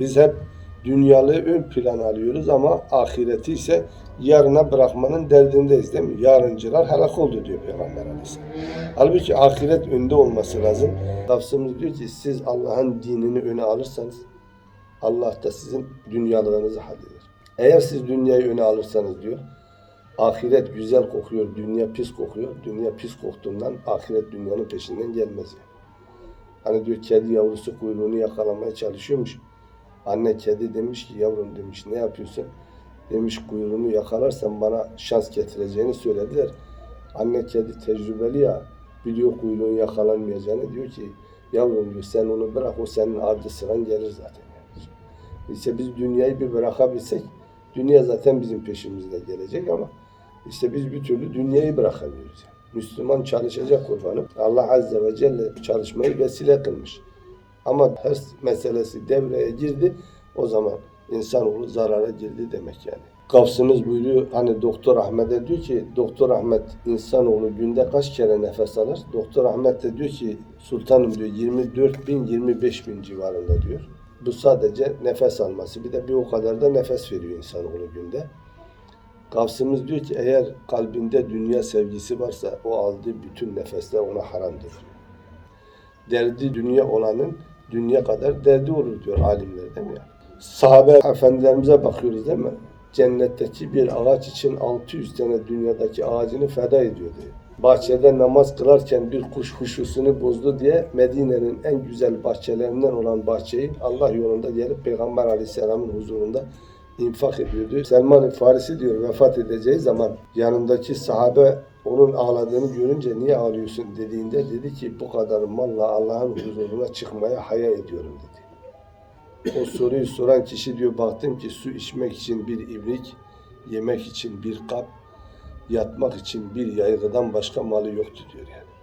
Biz hep dünyalı ön plan alıyoruz ama ahireti ise yarına bırakmanın derdindeyiz değil mi? Yarıncılar helak oldu diyor Peygamber Aleyhisselam. Halbuki ahiret önde olması lazım. Lafzımız diyor ki siz Allah'ın dinini öne alırsanız Allah da sizin dünyalığınızı halleder. Eğer siz dünyayı öne alırsanız diyor ahiret güzel kokuyor, dünya pis kokuyor. Dünya pis koktuğundan ahiret dünyanın peşinden gelmez yani. Hani diyor kedi yavrusu kuyruğunu yakalamaya çalışıyormuş. Anne kedi demiş ki yavrum demiş ne yapıyorsun? Demiş kuyruğunu yakalarsan bana şans getireceğini söylediler. Anne kedi tecrübeli ya biliyor kuyruğun yakalanmayacağını diyor ki yavrum diyor sen onu bırak o senin ardı gelir zaten. İşte biz dünyayı bir bırakabilsek dünya zaten bizim peşimizde gelecek ama işte biz bir türlü dünyayı bırakamıyoruz. yani. Müslüman çalışacak kurbanım. Allah Azze ve Celle çalışmayı vesile kılmış. Ama her meselesi devreye girdi. O zaman insanoğlu zarara girdi demek yani. Kafsımız buyuruyor hani Doktor Ahmet'e diyor ki Doktor Ahmet insanoğlu günde kaç kere nefes alır? Doktor Ahmet de diyor ki sultanım diyor 24 bin 25 bin civarında diyor. Bu sadece nefes alması. Bir de bir o kadar da nefes veriyor insanoğlu günde. Kafsımız diyor ki eğer kalbinde dünya sevgisi varsa o aldığı bütün nefesler ona haramdır. Derdi dünya olanın dünya kadar derdi olur diyor alimler değil mi ya? Sahabe efendilerimize bakıyoruz değil mi? Cennetteki bir ağaç için 600 tane dünyadaki ağacını feda ediyor diyor. Bahçede namaz kılarken bir kuş huşusunu bozdu diye Medine'nin en güzel bahçelerinden olan bahçeyi Allah yolunda gelip Peygamber Aleyhisselam'ın huzurunda infak ediyordu. Selman-ı Farisi diyor vefat edeceği zaman yanındaki sahabe onun ağladığını görünce niye ağlıyorsun dediğinde dedi ki bu kadar malla Allah'ın huzuruna çıkmaya haya ediyorum dedi. O soruyu soran kişi diyor baktım ki su içmek için bir ibrik, yemek için bir kap, yatmak için bir yaygıdan başka malı yoktu diyor yani.